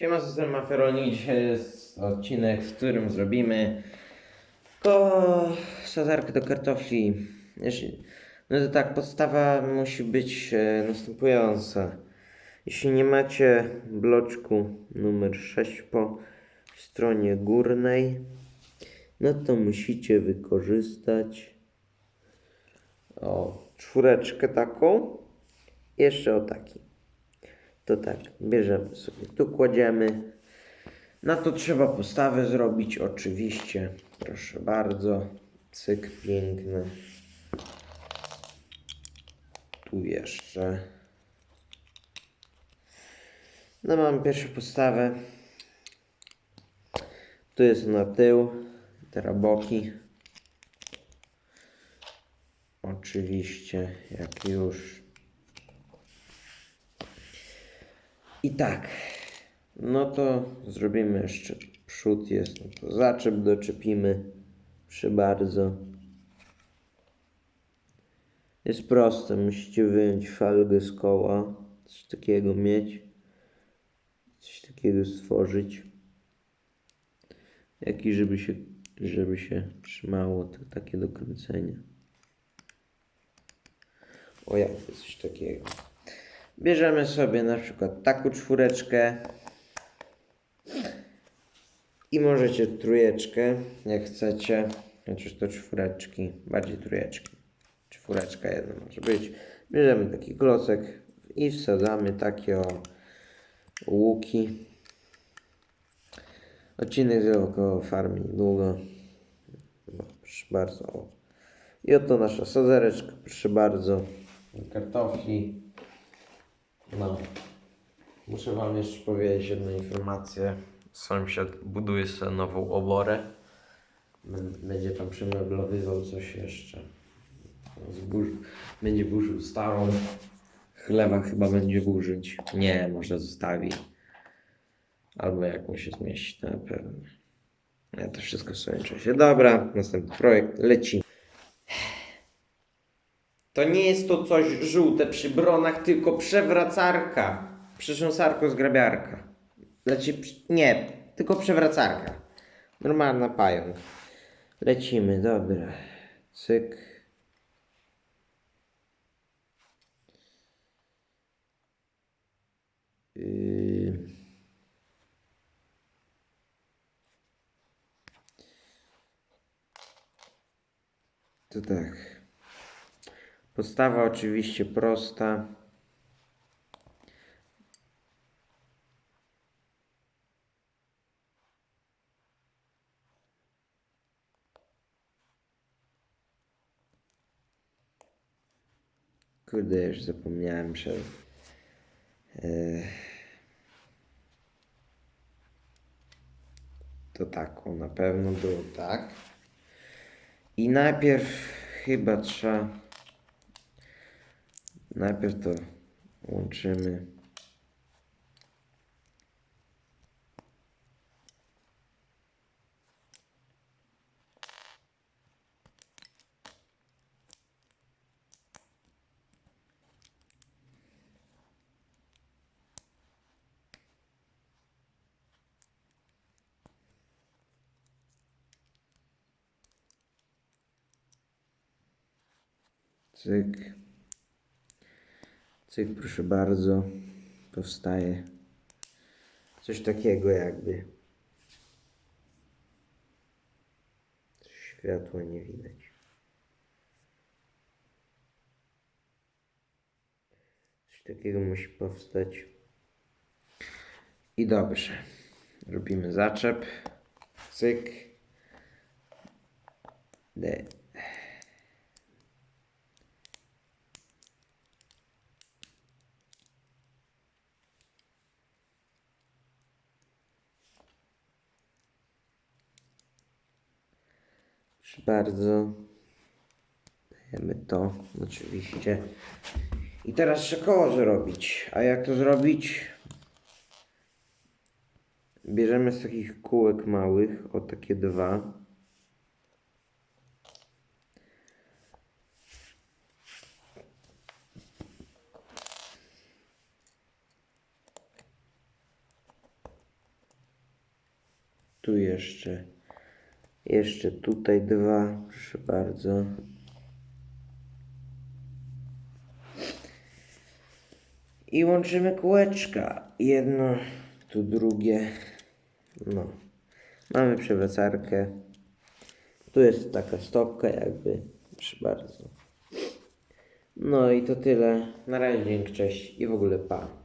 Siema, system Maferoni. Dzisiaj jest odcinek, w którym zrobimy ko sadzarkę do kartofli. No to tak, podstawa musi być e, następująca. Jeśli nie macie bloczku numer 6 po stronie górnej, no to musicie wykorzystać o czwóreczkę taką, jeszcze o taki. To tak, bierzemy sobie, tu kładziemy. Na to trzeba postawę zrobić, oczywiście. Proszę bardzo. Cyk, piękny. Tu jeszcze. No mam pierwszą postawę. Tu jest na tył. Teraz boki. Oczywiście, jak już. I tak. No to zrobimy jeszcze przód jest. No to zaczep doczepimy. Przy bardzo. Jest proste. Musicie wyjąć falgę z koła. Coś takiego mieć. Coś takiego stworzyć. Jaki, żeby się, żeby się trzymało to takie do kręcenia. O jak coś takiego. Bierzemy sobie na przykład taką czwóreczkę i możecie trójeczkę, jak chcecie, chociaż to czwóreczki, bardziej trójeczki. Czwóreczka jedna może być. Bierzemy taki klocek i wsadzamy takie o łuki. Odcinek zajął około farmi długo. No, proszę bardzo. I oto nasza sadzareczka, proszę bardzo. Kartofli. No. Muszę wam jeszcze powiedzieć jedną informację. Sąsiad buduje sobie nową oborę. Bę- Będzie tam przemeblowywał coś jeszcze. Będzie burzył starą. Chlewa chyba będzie burzyć. Nie, może zostawi. Albo jak mu się zmieści, na pewno. Ja to wszystko w swoim czasie. Dobra, następny projekt. Leci. To nie jest to coś żółte przy bronach, tylko przewracarka. Przetrząsarko z grabiarka. Przy- Nie, tylko przewracarka. Normalna pająk. Lecimy, dobra. Cyk. Yy. To tak. Podstawa oczywiście prosta. Kurde, już zapomniałem, że... e, To tak, na pewno było tak. I najpierw chyba trzeba... To łączymy. Cyk. Cyk, proszę bardzo. Powstaje coś takiego jakby. Światła nie widać. Coś takiego musi powstać. I dobrze. Robimy zaczep. Cyk. De. Proszę bardzo. Dajemy to, oczywiście. I teraz trzeba koło zrobić. A jak to zrobić? Bierzemy z takich kółek małych, o takie dwa. Tu jeszcze. Jeszcze tutaj dwa. Proszę bardzo. I łączymy kółeczka. Jedno, tu drugie. No. Mamy przewracarkę. Tu jest taka stopka jakby. Proszę bardzo. No i to tyle. Na razie, dzięki, cześć i w ogóle pa.